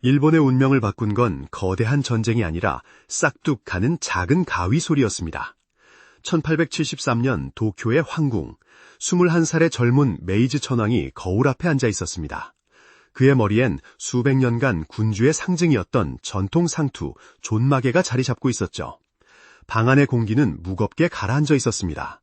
일본의 운명을 바꾼 건 거대한 전쟁이 아니라 싹둑 가는 작은 가위 소리였습니다. 1873년 도쿄의 황궁, 21살의 젊은 메이즈 천왕이 거울 앞에 앉아 있었습니다. 그의 머리엔 수백 년간 군주의 상징이었던 전통 상투, 존마개가 자리 잡고 있었죠. 방 안의 공기는 무겁게 가라앉아 있었습니다.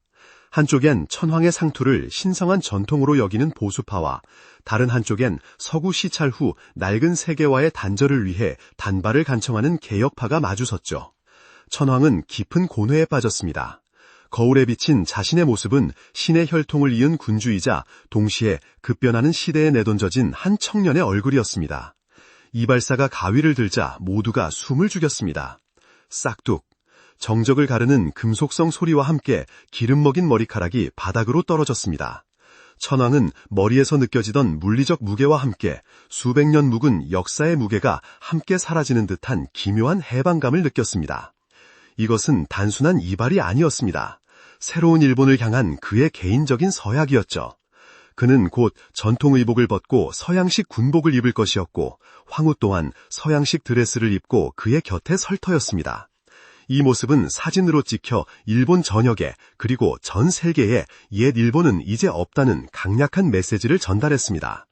한쪽엔 천황의 상투를 신성한 전통으로 여기는 보수파와 다른 한쪽엔 서구 시찰 후 낡은 세계와의 단절을 위해 단발을 간청하는 개혁파가 마주섰죠. 천황은 깊은 고뇌에 빠졌습니다. 거울에 비친 자신의 모습은 신의 혈통을 이은 군주이자 동시에 급변하는 시대에 내던져진 한 청년의 얼굴이었습니다. 이발사가 가위를 들자 모두가 숨을 죽였습니다. 싹둑. 정적을 가르는 금속성 소리와 함께 기름 먹인 머리카락이 바닥으로 떨어졌습니다. 천왕은 머리에서 느껴지던 물리적 무게와 함께 수백 년 묵은 역사의 무게가 함께 사라지는 듯한 기묘한 해방감을 느꼈습니다. 이것은 단순한 이발이 아니었습니다. 새로운 일본을 향한 그의 개인적인 서약이었죠. 그는 곧 전통 의복을 벗고 서양식 군복을 입을 것이었고 황후 또한 서양식 드레스를 입고 그의 곁에 설 터였습니다. 이 모습은 사진으로 찍혀 일본 전역에 그리고 전 세계에 옛 일본은 이제 없다는 강력한 메시지를 전달했습니다.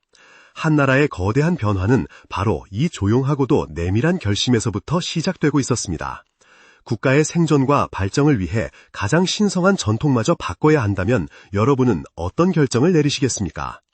한나라의 거대한 변화는 바로 이 조용하고도 내밀한 결심에서부터 시작되고 있었습니다. 국가의 생존과 발전을 위해 가장 신성한 전통마저 바꿔야 한다면 여러분은 어떤 결정을 내리시겠습니까?